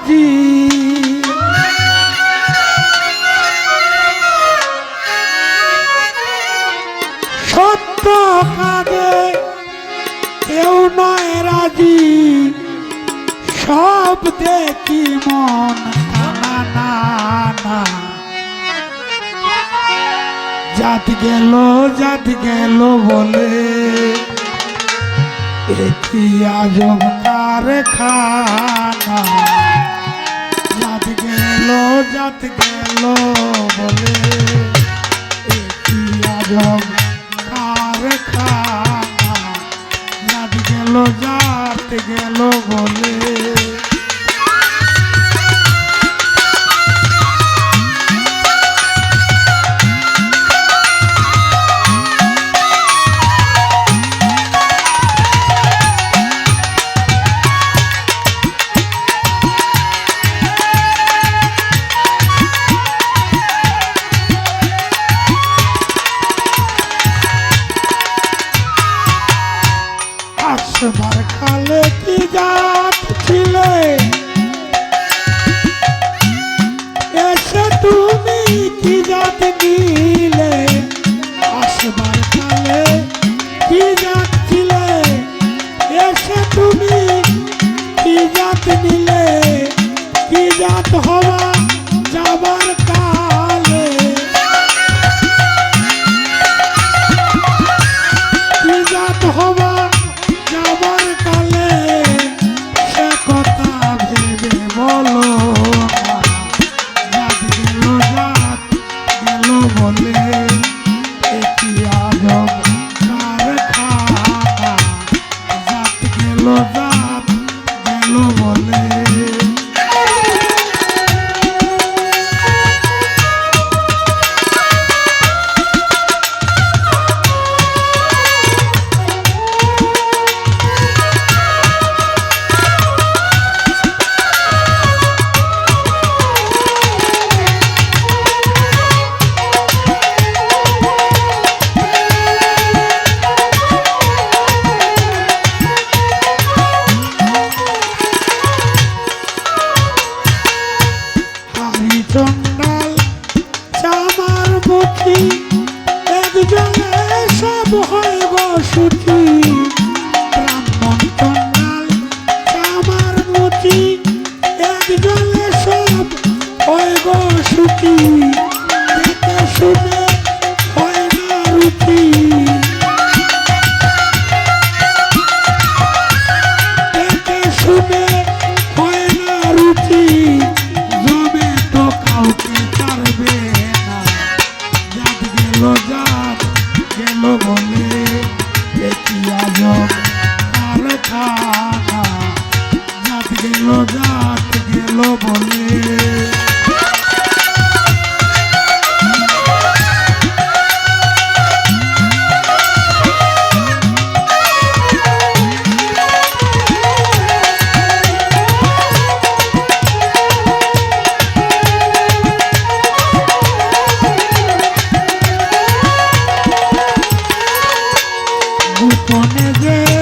আজি। সত্য কাজে কেউ নয় রাজি। সব দেখি মন না না। জাত গেল জাত গেল বলে। একটি আজব কারখানা রাত গেল বলে। একটি আজব সাথে মিলে আসবার জন্নাল চামার মুখী যাজক আর খানা জাত গেল জাত গেল বলে মনে যে